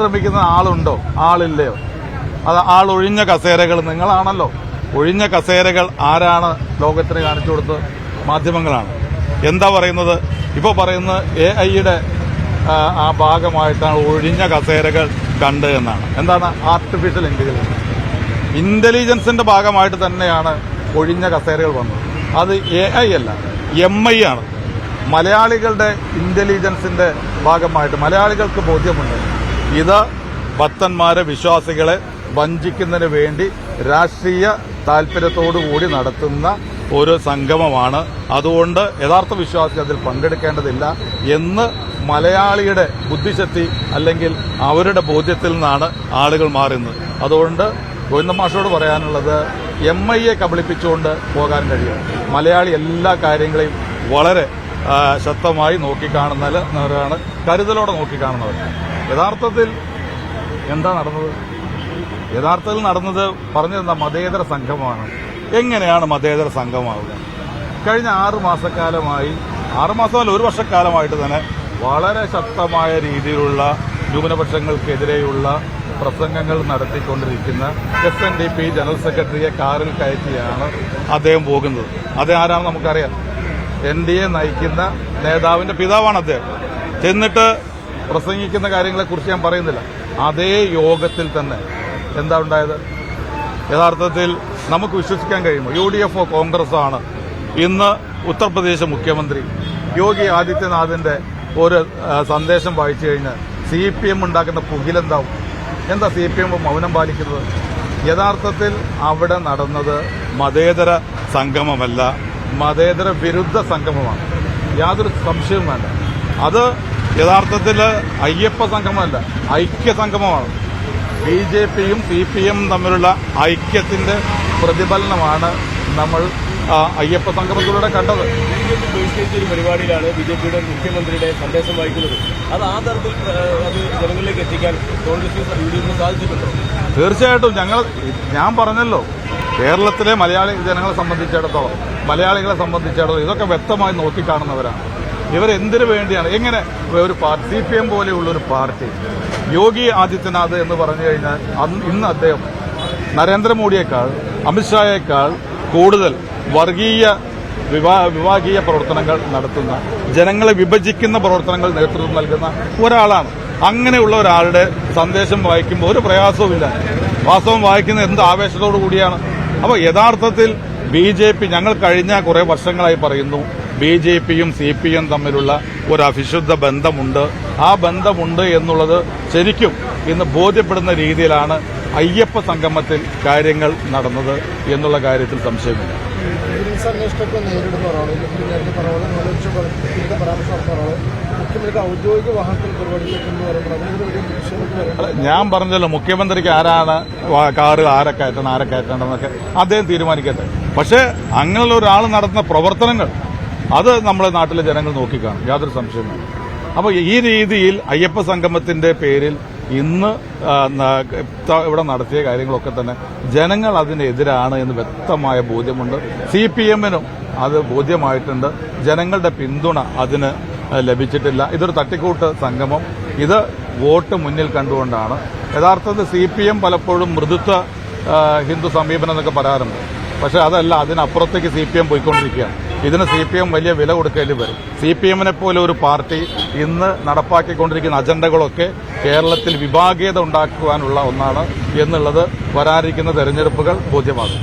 ശ്രമിക്കുന്ന ആളുണ്ടോ? ആളില്ലയോ? അത് ആൾ ഒഴിഞ്ഞ കസേരകൾ നിങ്ങളാണല്ലോ. ഒഴിഞ്ഞ കസേരകൾ ആരാണ് ലോകത്തിന് കാണിച്ചു കൊടുത്ത് മാധ്യമങ്ങളാണ്. എന്താ പറയുന്നത്? ഇപ്പോൾ പറയുന്നത് എ ഐയുടെ ആ ഭാഗമായിട്ടാണ് ഒഴിഞ്ഞ കസേരകൾ കണ്ട് എന്നാണ്. എന്താണ്? ആർട്ടിഫിഷ്യൽ ഇന്റലിജൻസ് ഇന്റലിജൻസിന്റെ ഭാഗമായിട്ട് തന്നെയാണ് ഒഴിഞ്ഞ കസേരകൾ വന്നത്. അത് എ ഐ അല്ല എം ഐ ആണ്. മലയാളികളുടെ ഇന്റലിജൻസിന്റെ ഭാഗമായിട്ട് മലയാളികൾക്ക് ബോധ്യമുണ്ട്. ഇത് ഭക്തന്മാരെ വിശ്വാസികളെ വഞ്ചിക്കുന്നതിന് വേണ്ടി രാഷ്ട്രീയ താല്പര്യത്തോടുകൂടി നടത്തുന്ന ഒരു സംഗമമാണ്. അതുകൊണ്ട് യഥാർത്ഥ വിശ്വാസി അതിൽ പങ്കെടുക്കേണ്ടതില്ല എന്ന് മലയാളിയുടെ ബുദ്ധിശക്തി അല്ലെങ്കിൽ അവരുടെ ബോധ്യത്തിൽ നിന്നാണ് ആളുകൾ മാറുന്നത്. അതുകൊണ്ട് ഗോവിന്ദമാഷോട് പറയാനുള്ളത് എം ഐ എ കബളിപ്പിച്ചുകൊണ്ട് പോകാൻ കഴിയും. മലയാളി എല്ലാ കാര്യങ്ങളെയും വളരെ ശക്തമായി നോക്കിക്കാണുന്നവരാണ് കരുതലോടെ നോക്കിക്കാണുന്നവർ യഥാർത്ഥത്തിൽ എന്താ നടന്നത്? യഥാർത്ഥത്തിൽ നടന്നത് പറഞ്ഞിരുന്ന മതേതര സംഘമാണ് എങ്ങനെയാണ് മതേതര സംഘമാവുക കഴിഞ്ഞ ആറു മാസക്കാലമായി ആറു മാസമല്ല ഒരു വർഷക്കാലമായിട്ട് തന്നെ വളരെ ശക്തമായ രീതിയിലുള്ള ന്യൂനപക്ഷങ്ങൾക്കെതിരെയുള്ള പ്രസംഗങ്ങൾ നടത്തിക്കൊണ്ടിരിക്കുന്ന S N D P general സെക്രട്ടറിയെ കാറിൽ കയറ്റിയാണ് അദ്ദേഹം പോകുന്നത്. അദ്ദേഹം ആരാണെന്ന് നമുക്കറിയാം. എൻ ഡി എ നയിക്കുന്ന നേതാവിന്റെ പിതാവാണ് അദ്ദേഹം. ചെന്നിട്ട് പ്രസംഗിക്കുന്ന കാര്യങ്ങളെക്കുറിച്ച് ഞാൻ പറയുന്നില്ല. അതേ യോഗത്തിൽ തന്നെ എന്താ ഉണ്ടായത്? യഥാർത്ഥത്തിൽ നമുക്ക് വിശ്വസിക്കാൻ കഴിയുമോ? യു ഡി എഫ് കോൺഗ്രസ് ആണ് ഇന്ന് ഉത്തർപ്രദേശ് മുഖ്യമന്ത്രി യോഗി ആദിത്യനാഥിന്റെ ഒരു സന്ദേശം വായിച്ചു കഴിഞ്ഞാൽ സി പി എം ഉണ്ടാക്കുന്ന പുകിലെന്താവും? എന്താ സി പി എം മൗനം പാലിക്കുന്നത്? യഥാർത്ഥത്തിൽ അവിടെ നടന്നത് മതേതര സംഗമമല്ല. മതേതര വിരുദ്ധ സംഗമമാണ്. യാതൊരു സംശയവും വേണ്ട. അത് യഥാർത്ഥത്തിൽ അയ്യപ്പ സംഗമമല്ല ഐക്യ സംഗമമാണ് ബി ജെ പിയും സി പി എം തമ്മിലുള്ള ഐക്യത്തിന്റെ പ്രതിഫലനമാണ് നമ്മൾ അയ്യപ്പ സംഗമത്തിലൂടെ കണ്ടത്. ഒരു പരിപാടിയിലാണ് ബി ജെ പിയുടെ മുഖ്യമന്ത്രിയുടെ സന്ദേശം വായിക്കുന്നത്. അത് ആ തരത്തിൽ അത് ജനങ്ങളിലേക്ക് എത്തിക്കാൻ കോൺഗ്രസ് യു ഡി എഫിന് സാധിച്ചിട്ടുണ്ടോ? തീർച്ചയായിട്ടും ഞങ്ങൾ ഞാൻ പറഞ്ഞല്ലോ കേരളത്തിലെ മലയാളി ജനങ്ങളെ സംബന്ധിച്ചിടത്തോളം മലയാളികളെ സംബന്ധിച്ചിടത്തോളം ഇതൊക്കെ വ്യക്തമായി നോക്കിക്കാണുന്നവരാണ്. ഇവരെന്തിനു വേണ്ടിയാണ്? എങ്ങനെ? ഒരു പാർട്ടി സി പി എം പോലെയുള്ള ഒരു പാർട്ടി. യോഗി ആദിത്യനാഥ് എന്ന് പറഞ്ഞു കഴിഞ്ഞാൽ അന്ന് ഇന്ന് അദ്ദേഹം നരേന്ദ്രമോദിയേക്കാൾ അമിത്ഷായേക്കാൾ കൂടുതൽ വർഗീയ വിവാ വിഭാഗീയ പ്രവർത്തനങ്ങൾ നടത്തുന്ന ജനങ്ങളെ വിഭജിക്കുന്ന പ്രവർത്തനങ്ങൾ നേതൃത്വം നൽകുന്ന ഒരാളാണ്. അങ്ങനെയുള്ള ഒരാളുടെ സന്ദേശം വായിക്കുമ്പോൾ ഒരു പ്രയാസവുമില്ല. വാസ്തവം വായിക്കുന്ന എന്ത് ആവേശത്തോടു കൂടിയാണ്. അപ്പോൾ യഥാർത്ഥത്തിൽ ബി ജെ പി ഞങ്ങൾ കഴിഞ്ഞ കുറേ വർഷങ്ങളായി പറയുന്നു ബി ജെ പിയും സി പി എം തമ്മിലുള്ള ഒരു അവിശുദ്ധ ബന്ധമുണ്ട്. ആ ബന്ധമുണ്ട് എന്നുള്ളത് ശരിക്കും ഇന്ന് ബോധ്യപ്പെടുന്ന രീതിയിലാണ് അയ്യപ്പ സംഗമത്തിൽ കാര്യങ്ങൾ നടന്നത് എന്നുള്ള കാര്യത്തിൽ സംശയമില്ല. നേരിടുന്ന ആലോചിച്ച ഇതിന്റെ പരാമർശം ഔദ്യോഗിക വാഹനത്തിൽ പരിപാടിയിലേക്ക് ഞാൻ പറഞ്ഞല്ലോ മുഖ്യമന്ത്രിക്ക് ആരാണ് കാറ് കാറിൽ ആരെ കയറ്റണം ആരെ കയറ്റണമെന്നൊക്കെ അദ്ദേഹം തീരുമാനിക്കട്ടെ. പക്ഷേ അങ്ങനെയുള്ള ഒരാൾ നടത്തുന്ന പ്രവർത്തനങ്ങൾ അത് നമ്മളെ നാട്ടിലെ ജനങ്ങൾ നോക്കിക്കാണും. യാതൊരു സംശയമില്ല അപ്പോൾ ഈ രീതിയിൽ അയ്യപ്പ സംഗമത്തിന്റെ പേരിൽ ഇന്ന് ഇവിടെ നടത്തിയ കാര്യങ്ങളൊക്കെ തന്നെ ജനങ്ങൾ അതിനെതിരാണ് എന്ന് വ്യക്തമായ ബോധ്യമുണ്ട്. സി പി എമ്മിനും അത് ബോധ്യമായിട്ടുണ്ട്. ജനങ്ങളുടെ പിന്തുണ അതിന് ലഭിച്ചിട്ടില്ല. ഇതൊരു തട്ടിക്കൂട്ട് സംഗമം. ഇത് വോട്ട് മുന്നിൽ കണ്ടുകൊണ്ടാണ്. യഥാർത്ഥത്തിൽ സി പി എം പലപ്പോഴും മൃദുത്വ ഹിന്ദു സമീപനം എന്നൊക്കെ പറയാറുണ്ട്. പക്ഷേ അതല്ല അതിനപ്പുറത്തേക്ക് സി പി എം പോയിക്കൊണ്ടിരിക്കുകയാണ്. ഇതിന് സി പി എം വലിയ വില കൊടുക്കേണ്ടി വരും. സി പി എമ്മിനെ പോലെ ഒരു പാർട്ടി ഇന്ന് നടപ്പാക്കിക്കൊണ്ടിരിക്കുന്ന അജണ്ടകളൊക്കെ കേരളത്തിൽ വിഭാഗീയത ഉണ്ടാക്കുവാനുള്ള ഒന്നാണ് എന്നുള്ളത് വരാനിരിക്കുന്ന തെരഞ്ഞെടുപ്പുകൾ ബോധ്യമാകും.